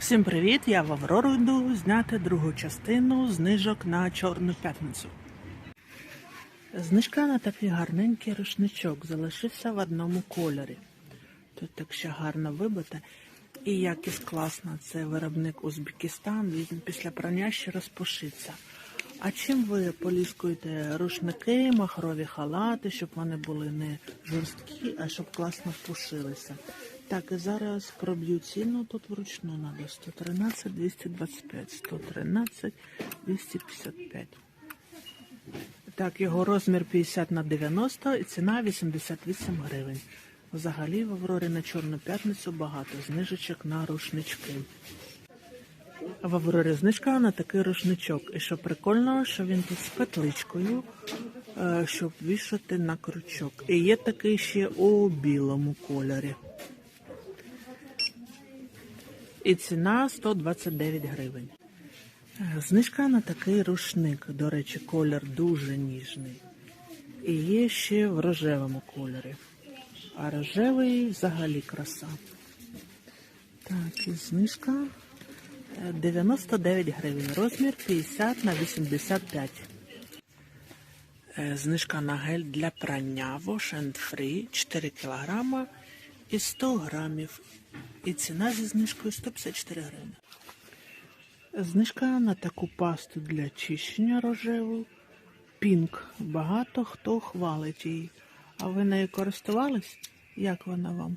Всім привіт! Я в Аврору йду зняти другу частину знижок на Чорну п'ятницю. Знижка на такий гарненький рушничок залишився в одному кольорі. Тут так ще гарно вибите. І якість класна. Це виробник Узбекистан. Він після прання ще розпушиться. А чим ви поліскуєте рушники, махрові халати, щоб вони були не жорсткі, а щоб класно впушилися? Так, і зараз проб'ю ціну тут вручну надо 113, 225, 113, 255. Так, його розмір 50 на 90 і ціна 88 гривень. Взагалі в Аврорі на Чорну п'ятницю багато знижечок на рушнички. В Аврорі знижка на такий рушничок. І що прикольно, що він тут з петличкою, е, щоб вішати на крючок. І є такий ще у білому кольорі. І ціна 129 гривень. Е, Знижка на такий рушник. До речі, колір дуже ніжний. І є ще в рожевому кольорі. А рожевий взагалі краса. Так, і знижка е, 99 гривень. Розмір 50 на 85. Е, Знижка на гель для прання Wash and Free 4 кг і 100 грамів. І ціна зі знижкою 154 гривні. Знижка на таку пасту для чищення рожеву. Пінк. Багато хто хвалить її. А ви нею користувались? Як вона вам?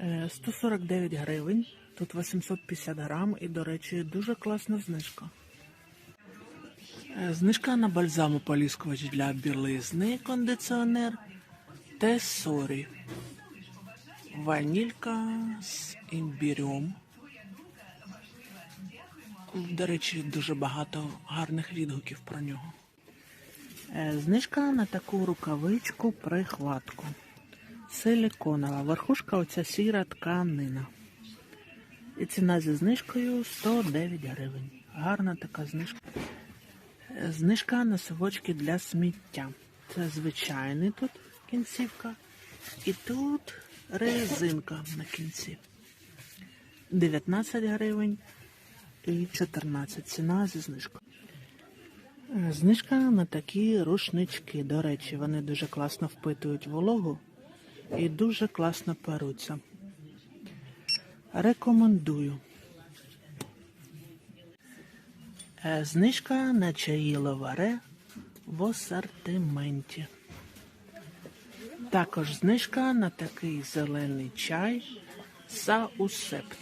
Е, 149 гривень. Тут 850 грам і, до речі, дуже класна знижка. Е, Знижка на бальзамополіскувач для білизни, кондиціонер Тесорі. Ванілька з імбірем. До речі, дуже багато гарних відгуків про нього. Е, Знижка на таку рукавичку прихватку. Силіконова. Верхушка оця сіра тканина. І ціна зі знижкою 109 гривень. Гарна така знижка. Е, Знижка на совочки для сміття. Це звичайний тут кінцівка. І тут резинка на кінці. 19 гривень і 14. Ціна зі знижкою. Знижка на такі рушнички. До речі, вони дуже класно впитують вологу і дуже класно перуться. Рекомендую. Е, Знижка на чаї ловаре в асортименті. Також знижка на такий зелений чай Саусепт.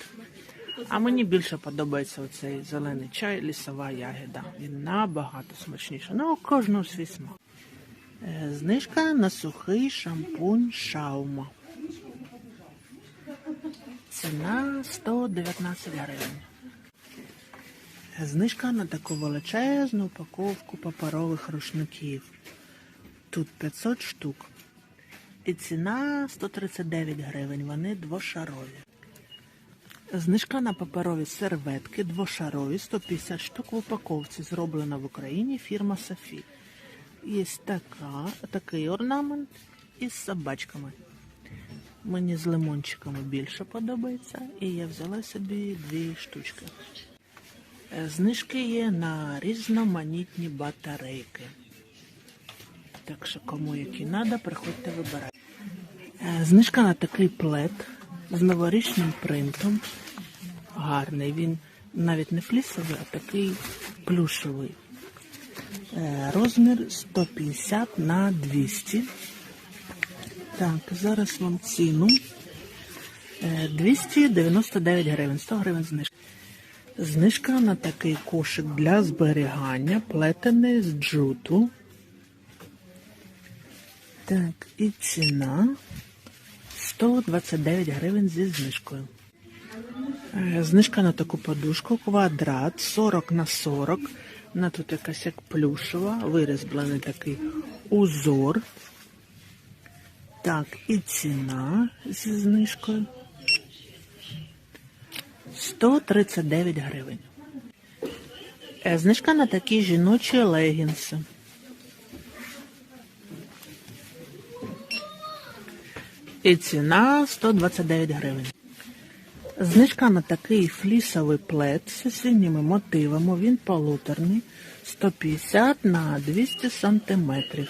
А мені більше подобається оцей зелений чай лісова ягода. Він набагато смачніше. Ну, кожного свій смак. Е, Знижка на сухий шампунь Шаума. Ціна 119 гривень. Е, Знижка на таку величезну упаковку паперових рушників. Тут 500 штук. І ціна 139 гривень. Вони двошарові. Знижка на паперові серветки двошарові 150 штук в упаковці. Зроблена в Україні фірма Софі. Є така, такий орнамент із собачками. Мені з лимончиками більше подобається, і я взяла собі дві штучки. Е, Знижки є на різноманітні батарейки. Так що кому які треба, приходьте вибирати. Е, Знижка на такий плед з новорічним принтом. Гарний. Він навіть не флісовий, а такий плюшевий. Е, Розмір 150 на 200. Так, зараз вам ціну. Е, 299 гривень, 100 гривень знижка. Знижка на такий кошик для зберігання, плетений з джуту. Так, і ціна 129 гривень зі знижкою. Е, Знижка на таку подушку квадрат 40 на 40. Вона тут якась як плюшева, вирізблений такий узор. Так, і ціна зі знижкою 139 гривень. Е, Знижка на такі жіночі легінси. І ціна 129 гривень. Знижка на такий флісовий плед з осінніми мотивами. Він полуторний. 150 на 200 сантиметрів.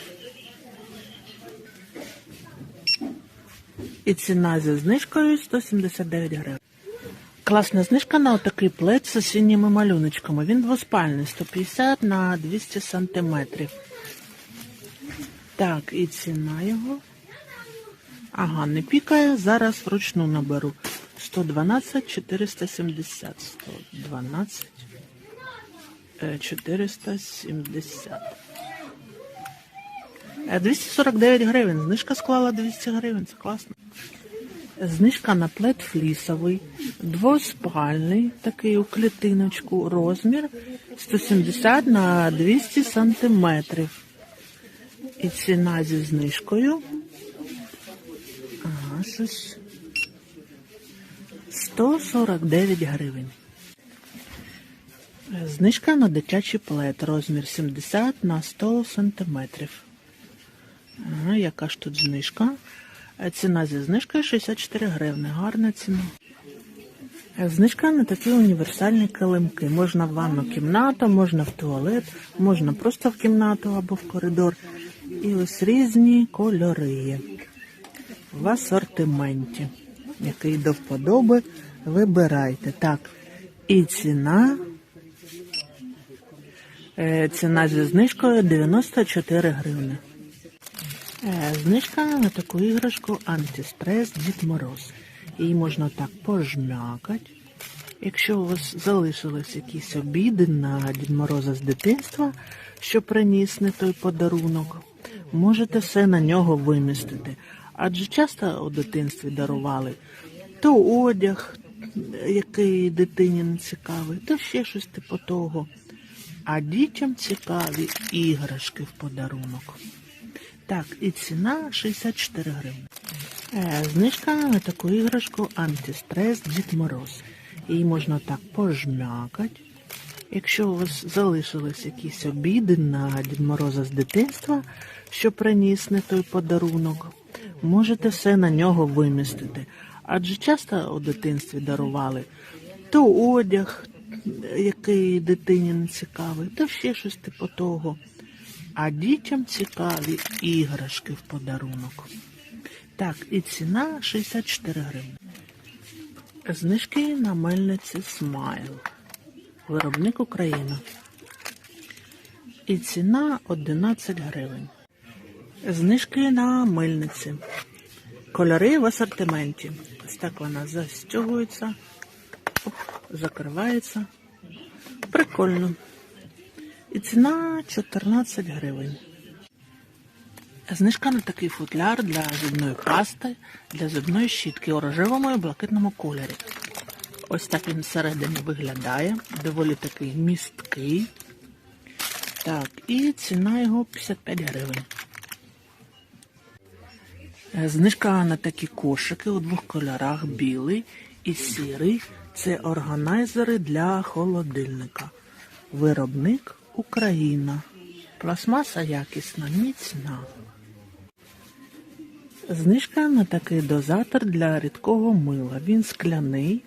І ціна зі знижкою 179 гривень. Класна знижка на отакий плед з осінніми малюночками. Він двоспальний, 150 на 200 сантиметрів. Так, і ціна його. Ага, не пікає. Зараз вручну наберу. 112 470. 112 е, 470. Е, 249 гривень. Знижка склала 200 гривень. Це класно. Знижка на плед флісовий, двоспальний, такий у клітиночку, розмір 170 на 200 сантиметрів. І ціна зі знижкою. Ага, щось. 149 гривень. Знижка на дитячий плед, розмір 70 на 100 сантиметрів. Ага, яка ж тут знижка? Ціна зі знижкою 64 гривни. Гарна ціна. Знижка на такі універсальні килимки. Можна в ванну кімнату, можна в туалет, можна просто в кімнату або в коридор. І ось різні кольори є. В асортименті. Який до вподоби, вибирайте. Так. І ціна. е, Ціна зі знижкою 94 гривни. Е, Знижка на таку іграшку антистрес Дід Мороз. Її можна так пожмякати. Якщо у вас залишились якісь обіди на Дід Мороза з дитинства, що приніс не той подарунок, можете все на нього вимістити. Адже часто у дитинстві дарували то одяг, який дитині не цікавий, то ще щось типу того. А дітям цікаві іграшки в подарунок. Так, і ціна 64 гривні. Е, знижка на таку іграшку антистрес Дід Мороз. Її можна так пожмякати. Якщо у вас залишились якісь обіди на Дід Мороза з дитинства, що приніс не той подарунок, можете все на нього вимістити. Адже часто у дитинстві дарували то одяг, який дитині не цікавий, то ще щось типу того. А дітям цікаві іграшки в подарунок. Так, і ціна 64 гривні. Знижки на мельниці Смайл. Виробник Україна. І ціна 11 гривень. Знижки на мильниці. Кольори в асортименті. Ось так вона застягується, закривається. Прикольно. І ціна 14 гривень. Знижка на такий футляр для зубної пасти, для зубної щітки у рожевому і блакитному кольорі. Ось так він всередині виглядає. Доволі такий місткий. Так, і ціна його 55 гривень. Е, Знижка на такі кошики у двох кольорах білий і сірий. Це органайзери для холодильника. Виробник Україна. Пластмаса якісна, міцна. Знижка на такий дозатор для рідкого мила. Він скляний,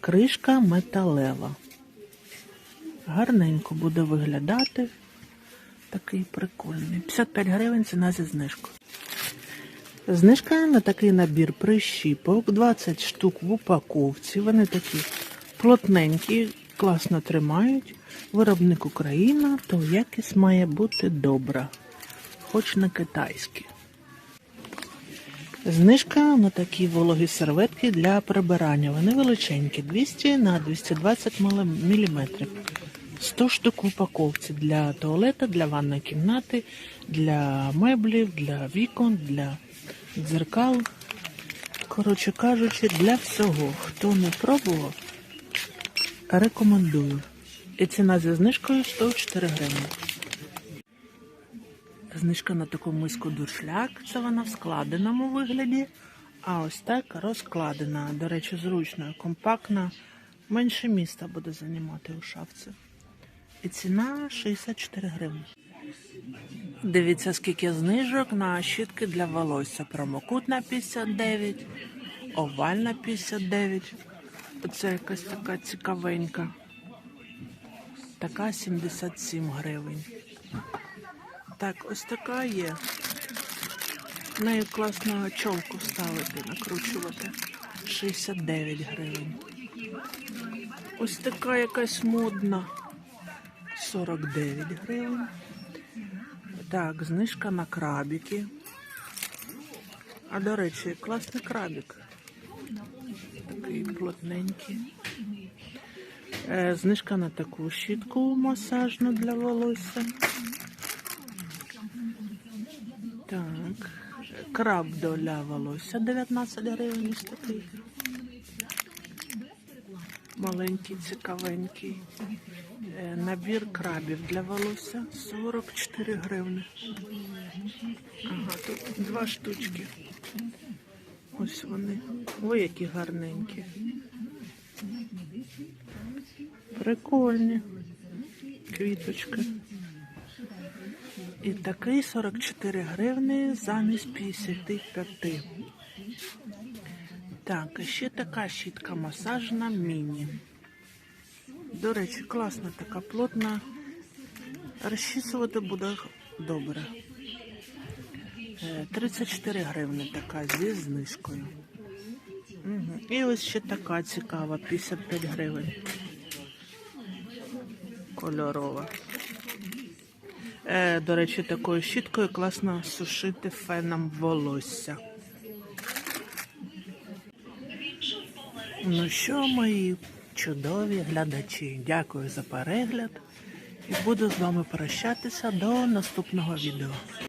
кришка металева. Гарненько буде виглядати. Такий прикольний. 55 гривень ціна зі знижкою. Знижка на такий набір прищіпок, 20 штук в упаковці. Вони такі плотненькі, класно тримають. Виробник Україна, то якість має бути добра, хоч не китайські. Знижка на такі вологі серветки для прибирання. Вони величенькі, 200 на 220 мм. 100 штук в упаковці для туалета, для ванної кімнати, для меблів, для вікон, для дзеркал. Коротше кажучи, для всього. Хто не пробував, рекомендую. І ціна зі знижкою 104 гривні. Знижка на таку миску дуршляк. Це вона в складеному вигляді. А ось так розкладена. До речі, зручно, компактна. Менше міста буде займати у шафці. І ціна 64 гривні. Дивіться, скільки знижок на щітки для волосся. Промокут на 59, овальна 59. Оце якась така цікавенька. Така 77 гривень. Так, ось така є. В неї класно човку ставити, накручувати. 69 гривень. Ось така якась модна. 49 гривень. Так, знижка на крабики. А до речі, класний крабик. Такий плотненький. Е, знижка на таку щітку масажну для волосся. Так. Краб для волосся 19 гривень такий. Маленький, цікавенький. Е, Набір крабів для волосся 44 гривни. Ага, тут два штучки. Ось вони. Ой, які гарненькі. Прикольні. Квіточки. І такий 44 гривни замість 55. Так, ще така щітка масажна міні. До речі, класна така плотна. Розчісувати буде добре. Е, 34 гривни така зі знижкою. Угу. І ось ще така цікава, 55 гривень. Кольорова. Е, до речі, такою щіткою класно сушити феном волосся. Ну що, мої чудові глядачі, дякую за перегляд і буду з вами прощатися до наступного відео.